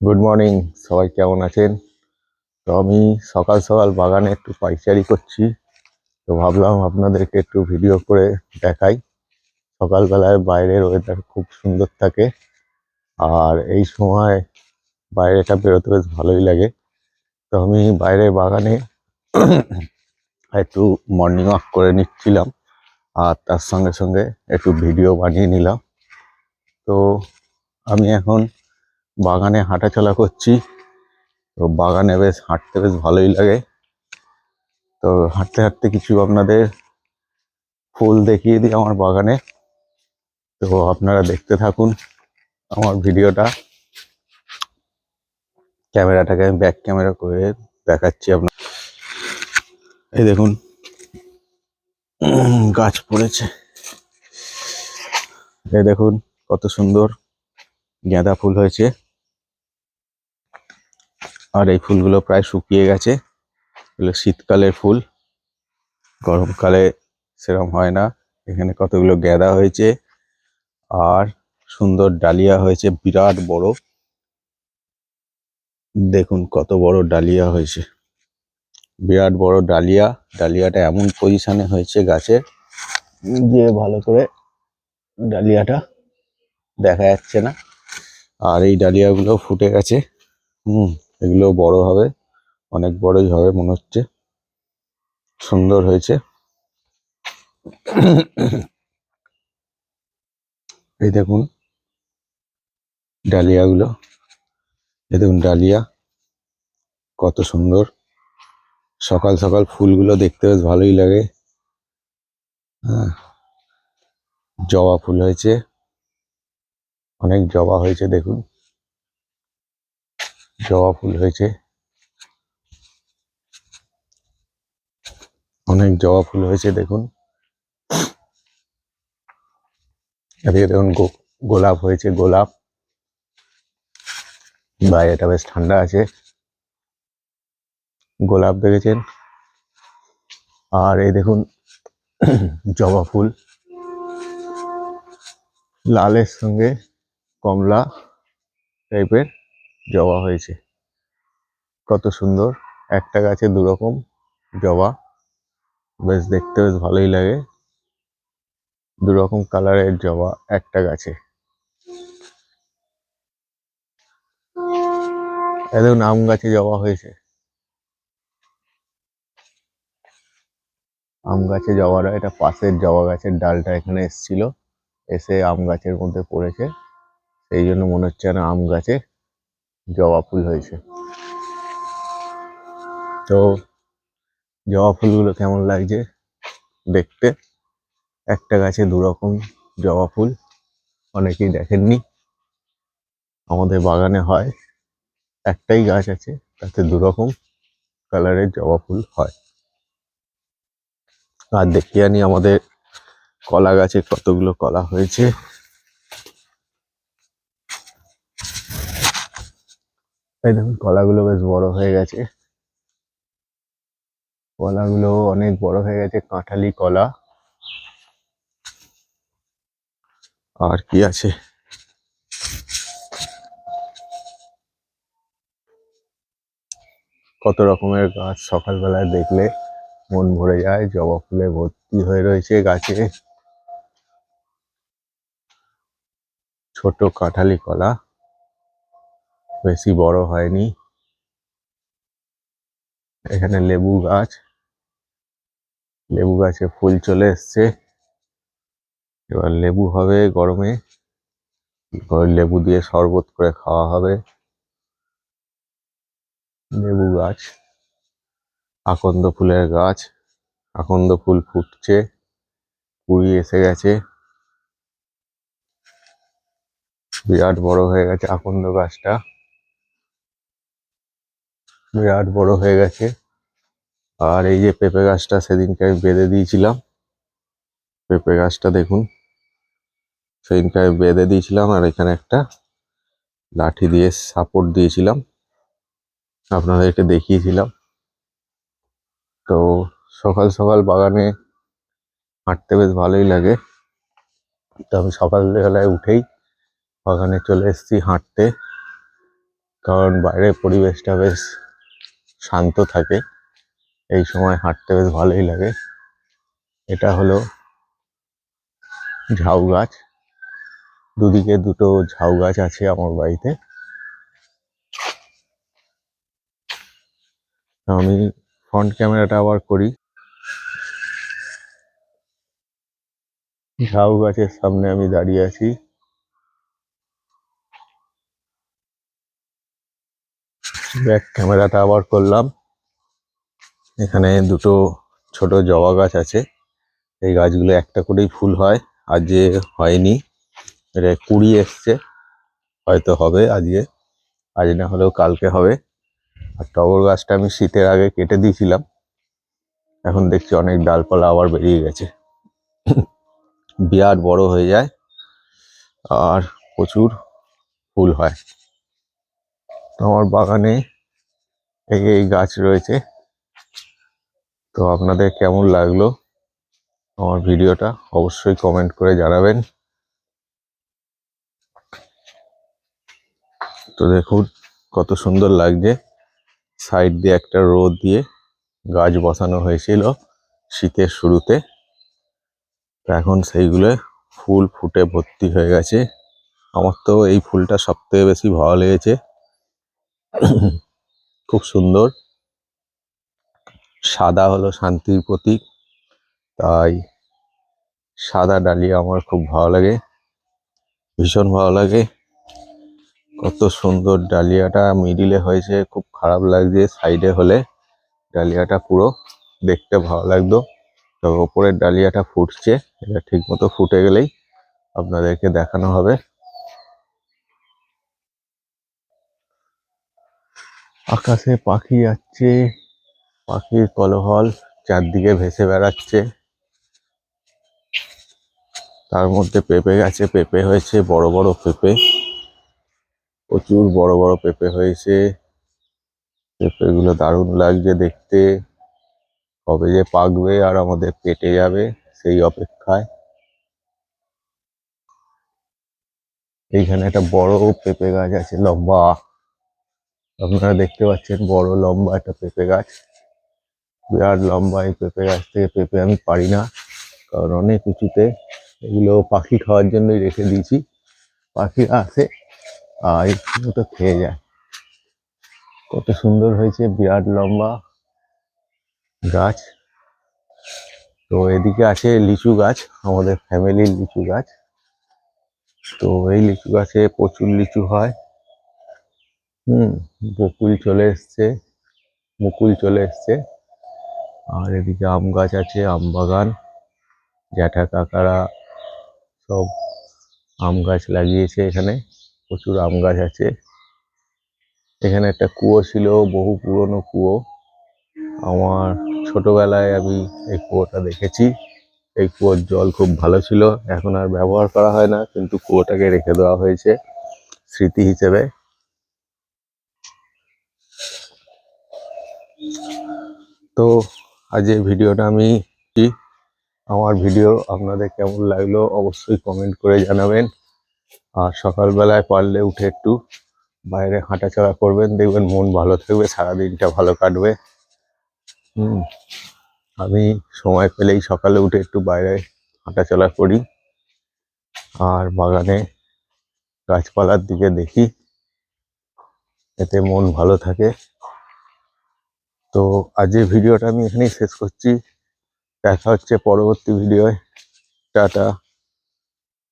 Good morning সবাই কেমন আছেন? তো আমি সকাল সকাল বাগানে একটু পাইচারি করছি, তো ভাবলাম আপনাদেরকে একটু ভিডিও করে দেখাই। সকালবেলায় বাইরের ওয়েদার খুব সুন্দর থাকে, আর এই সময় বাইরেটা বেরোতে বেশ ভালোই লাগে। তো আমি বাইরে বাগানে একটু মর্নিং ওয়াক করে নিচ্ছিলাম, আর তার সঙ্গে সঙ্গে একটু ভিডিও বানিয়ে নিলাম। তো আমি এখন বাগানে হাঁটাচলা করছি। তো বাগানে বেশ, হাঁটতে বেশ ভালোই লাগে। তো হাঁটতে হাঁটতে কিছু আপনাদের ফুল দেখিয়ে দিই আমার বাগানে। তো আপনারা দেখতে থাকুন আমার ভিডিওটা। ক্যামেরাটাকে আমি ব্যাক ক্যামেরা করে দেখাচ্ছি আপনার এই দেখুন, গাছ পড়েছে। এই দেখুন, কত সুন্দর গাঁদা ফুল হয়েছে। আর এই ফুলগুলো প্রায় শুকিয়ে গেছে। এগুলো শীতকালের ফুল। গরমকালে সেরকম হয় না। এখানে কতগুলো গাঁদা হয়েছে আর সুন্দর ডালিয়া হয়েছে, বিরাট বড়। দেখুন কত বড় ডালিয়া হয়েছে। বিরাট বড় ডালিয়া। ডালিয়াটা এমন পজিশনে হয়েছে গাছের যে ভালো করে ডালিয়াটা দেখা যাচ্ছে না। আর এই ডালিয়াগুলো ফুটে গেছে। হুম। এগুলো বড় হবে, অনেক বড়ই হবে মনে হচ্ছে। সুন্দর হয়েছে। এই দেখুন ডালিয়াগুলো। এই দেখুন ডালিয়া, কত সুন্দর। সকাল সকাল ফুলগুলো দেখতে বেশ ভালোই লাগে। হ্যাঁ জবা ফুল হয়েছে। অনেক জবা হয়েছে দেখুন। জবা ফুল হয়েছে। অনেক জবা ফুল হয়েছে, দেখুন। এদিকে দেখুন গোলাপ হয়েছে, গোলাপ। বাইরেটা বেশ ঠান্ডা আছে। গোলাপ দেখেছেন? আর এই দেখুন, জবা ফুল। লালের সঙ্গে কমলা টাইপের জবা হয়েছে। কত সুন্দর। একটা গাছে দু রকম জবা। বেশ দেখতে বেশ ভালোই লাগে। দু রকম কালারের জবা একটা গাছে। দেখুন আম গাছে জবা হয়েছে। আম গাছে জবাটা, এটা পাশের জবা গাছের ডালটা এখানে এসেছিল। এসে আম গাছের মধ্যে পড়েছে। সেই জন্য মনে হচ্ছে না আম গাছে জবা ফুল হয়েছে। তো জবা ফুলগুলো কেমন লাগছে দেখতে? একটা গাছে দু রকম জবা ফুল অনেকেই দেখেননি। আমাদের বাগানে হয়, একটাই গাছ আছে, তাতে দু রকম কালারের জবা ফুল হয়। আর দেখিয়ে আনি আমাদের কলা গাছে কতগুলো কলা হয়েছে। এই দেখুন কলাগুলো বেশ বড় হয়ে গেছে। কলাগুলো অনেক বড় হয়ে গেছে, কাঁঠালি কলা আর কি আছে? কত রকমের গাছ সকালবেলায় দেখলে মন ভরে যায়, জবা ফুলে ভর্তি হয়ে রয়েছে গাছে। ছোট কাঁঠালি কলা বেশি বড় হয়নি। এখানে লেবু গাছ। লেবু গাছে ফুল চলে এসছে। এবার লেবু হবে গরমে। লেবু দিয়ে শরবত করে খাওয়া হবে। লেবু গাছ। আকন্দ ফুলের গাছ। আকন্দ ফুল ফুটছে। কুড়ি এসে গেছে। বিরাট বড় হয়ে গেছে আকন্দ গাছটা। বিরাট বড় হয়ে গেছে। আর এই যে পেঁপে গাছটা সেদিনকে আমি বেঁধে দিয়েছিলাম। পেঁপে গাছটা দেখুন, সেদিনকে আমি বেঁধে দিয়েছিলাম আর এখানে একটা লাঠি দিয়ে সাপোর্ট দিয়েছিলাম। আপনাদেরকে দেখিয়েছিলাম। তো সকাল সকাল বাগানে হাঁটতে বেশ ভালোই লাগে। তো আমি সকালবেলায় উঠেই বাগানে চলে এসেছি হাঁটতে। কারণ বাইরের পরিবেশটা বেশ শান্ত থাকে। এই সময় হাঁটতে বেশ ভালোই লাগে। এটা হলো ঝাউ গাছ। দুদিকে দুটো ঝাউ গাছ আছে আমার বাড়িতে। আমি ফ্রন্ট ক্যামেরাটা আবার করি। ঝাউ গাছের সামনে আমি দাঁড়িয়ে আছি। ব্যাক ক্যামেরাটা আবার করলাম। এখানে দুটো ছোট জবা গাছ আছে। এই গাছগুলো একটা করেই ফুল হয়। আর যে হয়নি। এটা কুড়ি এসছে। হয়তো হবে আজকে। আজ না হলেও কালকে হবে। আর টগর গাছটা আমি শীতের আগে কেটে দিয়েছিলাম। এখন দেখছি অনেক ডালপালা আবার বেরিয়ে গেছে। বিরাট বড় হয়ে যায়। আর প্রচুর ফুল হয়। আমার বাগানে এই এই গাছ রয়েছে। তো আপনাদের কেমন লাগল আমার ভিডিওটা অবশ্যই কমেন্ট করে জানাবেন। তো দেখুন কত সুন্দর লাগছে। সাইড দিয়ে একটা রোদ দিয়ে গাছ বসানো হয়েছিল শীতের শুরুতে। তো এখন সেইগুলো ফুল ফুটে ভর্তি হয়ে গেছে। আমার তো এই ফুলটা সব থেকে বেশি ভালো লেগেছে। খুব সুন্দর। সাদা হলো শান্তির প্রতীক, তাই সাদা ডালিয়া আমার খুব ভালো লাগে, ভীষণ ভালো লাগে। কত সুন্দর ডালিয়াটা মিডিলে হয়েছে, খুব খারাপ লাগছে সাইডে হলে। ডালিয়াটা পুরো দেখতে ভালো লাগতো। তো ওপরের ডালিয়াটা ফুটছে, এটা ঠিক মতো ফুটে গেলেই আপনাদেরকে দেখানো হবে। আকাশে পাখি যাচ্ছে, পাখির কলহল চারদিকে ভেসে বেড়াচ্ছে। তার মধ্যে পেঁপে গাছে পেঁপে হয়েছে, বড় বড় পেঁপে। প্রচুর বড় বড় পেঁপে হয়েছে। পেঁপেগুলো দারুণ লাগছে দেখতে। কবে যে পাকবে আর আমাদের পেটে যাবে সেই অপেক্ষায়। এইখানে একটা বড় পেঁপে গাছ আছে, লম্বা। আপনারা দেখতে পাচ্ছেন বড় লম্বা একটা পেঁপে গাছ। বিরাট লম্বা এই পেঁপে গাছ থেকে পেঁপে আমি পারি না, কারণ অনেক উঁচুতে এগুলো পাখি খাওয়ার জন্যই রেখে দিয়েছি। পাখিরা আসে আর মতো খেয়ে যায়। কত সুন্দর হয়েছে, বিরাট লম্বা গাছ। তো এদিকে আছে লিচু গাছ, আমাদের ফ্যামিলির লিচু গাছ। তো এই লিচু গাছে প্রচুর লিচু হয়। হুম, বকুল চলে এসছে, মুকুল চলে এসছে। আর এদিকে আম গাছ আছে, আম বাগান, জ্যাঠা কাকারা সব আম গাছ লাগিয়েছে এখানে, প্রচুর আম গাছ আছে। এখানে একটা কুয়ো ছিল, বহু পুরনো কুয়ো। আমার ছোটবেলায় আমি এই কুয়োটা দেখেছি। এই কুয়োর জল খুব ভালো ছিল, এখন আর ব্যবহার করা হয় না, কিন্তু কুয়োটাকে রেখে দেওয়া হয়েছে স্মৃতি হিসেবে। তো আজ এই ভিডিওটা আমি কি আমার ভিডিও আপনাদের কেমন লাগল অবশ্যই কমেন্ট করে জানাবেন। আর সকালবেলায় পারলে উঠে একটু বাইরে হাঁটাচলা করবেন, দেখবেন মন ভালো থাকবে, সারাদিনটা ভালো কাটবে। হুম, আমি সময় পেলেই সকালে উঠে একটু বাইরে হাঁটাচলা করি। আর বাগানে গাছপালার দিকে দেখি, এতে মন ভালো থাকে। তো আজকের ভিডিওটা আমি এখানেই শেষ করছি। দেখা হচ্ছে পরবর্তী ভিডিওয়। টাটা।